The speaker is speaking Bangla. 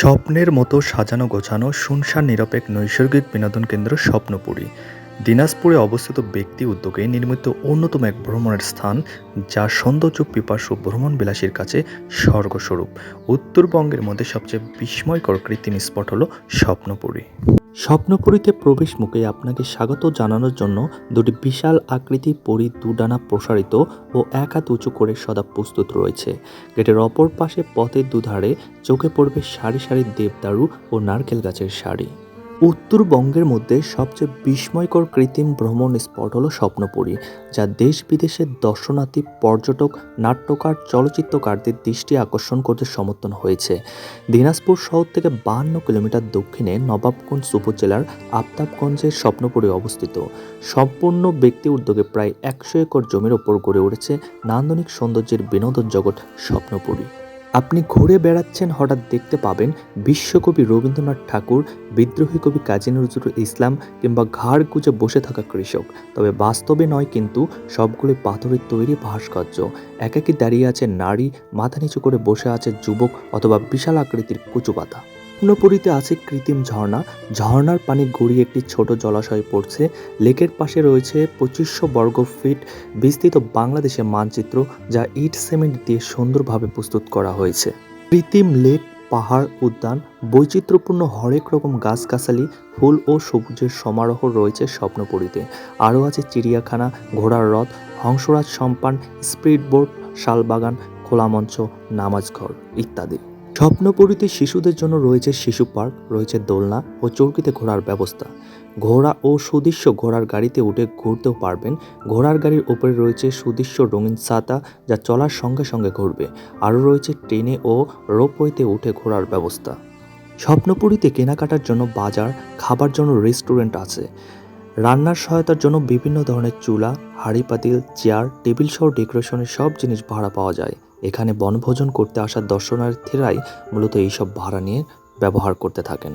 স্বপ্নের মতো সাজানো গোছানো শুনশান নিরপেক নৈসর্গিক বিনোদন কেন্দ্র স্বপ্নপুরী। দিনাজপুরে অবস্থিত ব্যক্তি উদ্যোগে নির্মিত অন্যতম এক ভ্রমণের স্থান যা সৌন্দর্য, পিপাসু ভ্রমণ বিলাসীর কাছে স্বর্গস্বরূপ। উত্তরবঙ্গের মধ্যে সবচেয়ে বিস্ময়কর কৃত্রিম স্পট হল স্বপ্নপুরী। স্বপ্নপুরীতে প্রবেশ মুখে আপনাকে স্বাগত জানানোর জন্য দুটি বিশাল আকৃতি পরি দুডানা প্রসারিত ও এক হাত উঁচু করে সদা প্রস্তুত রয়েছে। গেটের অপর পাশে পথের দুধারে চোখে পড়বে সারি সারি দেবদারু ও নারকেল গাছের সারি উত্তরবঙ্গের মধ্যে সবচেয়ে বিস্ময়কর কৃত্রিম ভ্রমণ স্পট হলো স্বপ্নপুরী, যা দেশ বিদেশের দর্শনার্থী, পর্যটক, নাট্যকার, চলচ্চিত্রকারদের দৃষ্টি আকর্ষণ করতে সমর্থন হয়েছে। দিনাজপুর শহর থেকে বাহান্ন কিলোমিটার দক্ষিণে নবাবগঞ্জ উপজেলার আফতাবগঞ্জের স্বপ্নপুরী অবস্থিত। সম্পূর্ণ ব্যক্তি উদ্যোগে প্রায় একশো একর জমির ওপর গড়ে উঠেছে নান্দনিক সৌন্দর্যের বিনোদন জগৎ স্বপ্নপুরী। আপনি ঘুরে বেড়াচ্ছেন, হঠাৎ দেখতে পাবেন বিশ্বকবি রবীন্দ্রনাথ ঠাকুর, বিদ্রোহী কবি কাজী নজরুল ইসলাম কিংবা ঘাড় গুজে বসে থাকা কৃষক। তবে বাস্তবে নয় কিন্তু সবগুলি পাথরের তৈরি ভাস্কর্য। একাকি দাঁড়িয়ে আছে নারী, মাথা নিচু করে বসে আছে যুবক অথবা বিশাল আকৃতির কুচু পাতা স্বপ্নপুরীতে আছে কৃত্রিম ঝর্ণা। ঝর্ণার পানি গড়িয়ে একটি ছোট জলাশয়ে পড়ছে। লেকের পাশে রয়েছে পঁচিশশো বর্গ ফিট বিস্তৃত বাংলাদেশের মানচিত্র, যা ইট সিমেন্ট দিয়ে সুন্দরভাবে প্রস্তুত করা হয়েছে। কৃত্রিম লেক, পাহাড়, উদ্যান, বৈচিত্র্যপূর্ণ হরেক রকম গাছগাছালি, ফুল ও সবুজের সমারোহ রয়েছে স্বপ্নপুরীতে। আরও আছে চিড়িয়াখানা, ঘোড়ার রথ, হংসরাজ সম্পান স্পিড বোট শালবাগান, খোলা মঞ্চ, নামাজঘর ইত্যাদি। স্বপ্নপুরীতে শিশুদের জন্য রয়েছে শিশু পার্ক, রয়েছে দোলনা ও চৌকিতে ঘোরার ব্যবস্থা। ঘোড়া ও সুদৃশ্য ঘোড়ার গাড়িতে উঠে ঘুরতেও পারবেন। ঘোড়ার গাড়ির ওপরে রয়েছে সুদৃশ্য রঙিন ছাতা যা চলার সঙ্গে সঙ্গে ঘুরবে। আরও রয়েছে ট্রেনে ও রোপওয়েতে উঠে ঘোরার ব্যবস্থা। স্বপ্নপুরীতে কেনাকাটার জন্য বাজার, খাবার জন্য রেস্টুরেন্ট আছে। রান্নার সহায়তার জন্য বিভিন্ন ধরনের চুলা, হাঁড়ি, পাতিল, চেয়ার, টেবিল সহ ডেকোরেশনের সব জিনিস ভাড়া পাওয়া যায়। এখানে বনভোজন করতে আসা দর্শনার্থীরাই মূলত এইসব ভাড়া নিয়ে ব্যবহার করতে থাকেন।